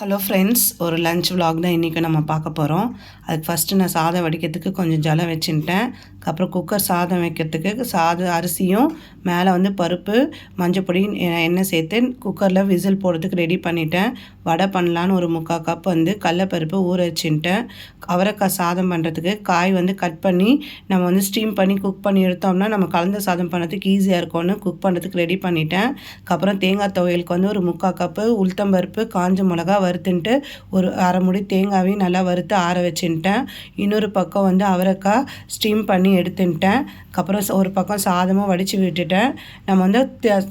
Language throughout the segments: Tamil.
ஹலோ ஃப்ரெண்ட்ஸ் ஒரு லஞ்ச் விலாக் தான் இன்றைக்கி நம்ம பார்க்க போகிறோம் அதுக்கு ஃபஸ்ட்டு நான் சாதம் வடிக்கிறதுக்கு கொஞ்சம் ஜலம் வச்சுட்டேன். அப்புறம் குக்கர் சாதம் வைக்கிறதுக்கு சாதம் அரிசியும் மேலே வந்து பருப்பு மஞ்சள் பொடி எண்ணெய் சேர்த்து குக்கரில் விசில் போடுறதுக்கு ரெடி பண்ணிட்டேன். வடை பண்ணலான்னு ஒரு முக்கால் கப் வந்து கடலப்பருப்பு ஊற வச்சுட்டேன். அவரைக்காய் சாதம் பண்ணுறதுக்கு காய் வந்து கட் பண்ணி நம்ம வந்து ஸ்டீம் பண்ணி குக் பண்ணி எடுத்தோம்னா நம்ம கலந்த சாதம் பண்ணுறதுக்கு ஈஸியாக இருக்கும்னு குக் பண்ணுறதுக்கு ரெடி பண்ணிட்டேன். அப்புறம் தேங்காய் துவையலுக்கு வந்து ஒரு முக்கால் கப்பு உளுத்தம்பருப்பு காஞ்ச மிளகா வறுத்துன்ட்டு ஒரு அரை முடி தேங்காவையும் நல்லா வறுத்து ஆற வச்சுட்டேன் இன்னொரு பக்கம் வந்து அவரைக்காய் ஸ்டீம் பண்ணி எடுத்துட்டேன் அப்புறம் ஒரு பக்கம் சாதமும் வடித்து விட்டுட்டேன். நம்ம வந்து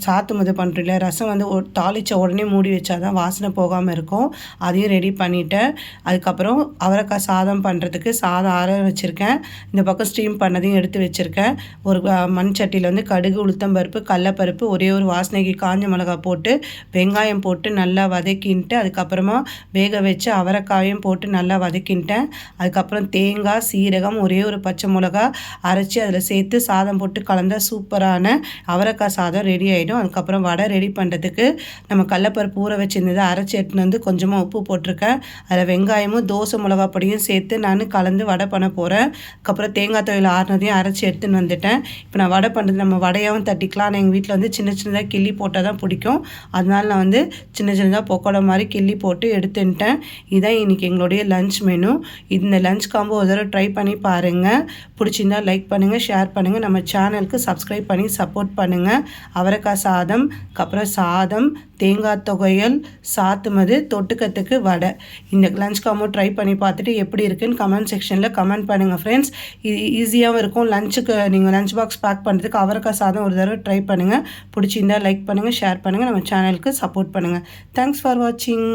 சாத்து முது பண்ணுறோம் இல்லையா? ரசம் வந்து தாளித்த உடனே மூடி வச்சாதான் வாசனை போகாமல் இருக்கும். அதையும் ரெடி பண்ணிட்டேன். அதுக்கப்புறம் அவரைக்காய் சாதம் பண்ணுறதுக்கு சாதம் ஆற வச்சுருக்கேன். இந்த பக்கம் ஸ்டீம் பண்ணதையும் எடுத்து வச்சுருக்கேன். ஒரு மண் சட்டியில் வந்து கடுகு உளுத்தம்பருப்பு கடலப்பருப்பு ஒரே ஒரு வாசனைக்கு காஞ்ச மிளகாய் போட்டு வெங்காயம் போட்டு நல்லா வதக்கின்ட்டு அதுக்கப்புறமா வேக வச்சு அவரைக்காயும் போட்டு நல்லா வதக்கின்ட்டேன். அதுக்கப்புறம் தேங்காய் சீரகம் ஒரே ஒரு பச்சை மிளகா அரைச்சி அதில் சேர்த்து சாதம் போட்டு கலந்தால் சூப்பரான அவரைக்காய் சாதம் ரெடி ஆகிடும் அதுக்கப்புறம் வடை ரெடி பண்ணுறதுக்கு நம்ம கடலப்பருப்பு ஊற வச்சுருந்தது அரைச்சி எடுத்துன்னு வந்து கொஞ்சமாக உப்பு போட்டிருக்கேன். அதில் வெங்காயமும் தோசை மிளகா பொடியும் சேர்த்து நான் கலந்து வடை பண்ண போகிறேன் அதுக்கப்புறம் தேங்காய் துவையில் ஆறுனதையும் அரைச்சி எடுத்துன்னு வந்துட்டேன். இப்போ நான் வடை பண்ணுறது நம்ம வடையாகவும் தட்டிக்கலாம். ஆனால் எங்கள் வீட்டில் வந்து சின்ன சின்னதாக கிள்ளி போட்டால் தான் பிடிக்கும். அதனால நான் வந்து சின்ன சின்னதாக பொக்கோட மாதிரி கிள்ளி போட்டு எடுத்துன்ட்டேன். இதான் இன்றைக்கி எங்களுடைய லஞ்ச் மெனு இந்த லஞ்ச் காம்போ ஒரு தடவை ட்ரை பண்ணி பாருங்கள் பிடிச்சிருந்தா லைக் பண்ணுங்கள் ஷேர் பண்ணுங்கள் நம்ம சேனலுக்கு சப்ஸ்கிரைப் பண்ணி சப்போர்ட் பண்ணுங்கள் அவரைக்காய் சாதம் அப்புறம் சாதம் தேங்காய் தொகையல் சாத்துமது தொட்டுக்கத்துக்கு வடை. இந்த லஞ்ச் காம்போ ட்ரை பண்ணி பார்த்துட்டு எப்படி இருக்குன்னு கமெண்ட் செக்ஷனில் கமெண்ட் பண்ணுங்கள் ஃப்ரெண்ட்ஸ் இது ஈஸியாகவும் இருக்கும். லஞ்சுக்கு நீங்கள் லஞ்ச் பாக்ஸ் பேக் பண்ணுறதுக்கு அவரைக்காய் சாதம் ஒரு தடவை ட்ரை பண்ணுங்கள் பிடிச்சிருந்தா லைக் பண்ணுங்கள் ஷேர் பண்ணுங்கள் நம்ம சேனலுக்கு சப்போர்ட் பண்ணுங்கள் தேங்க்ஸ் ஃபார் வாட்சிங்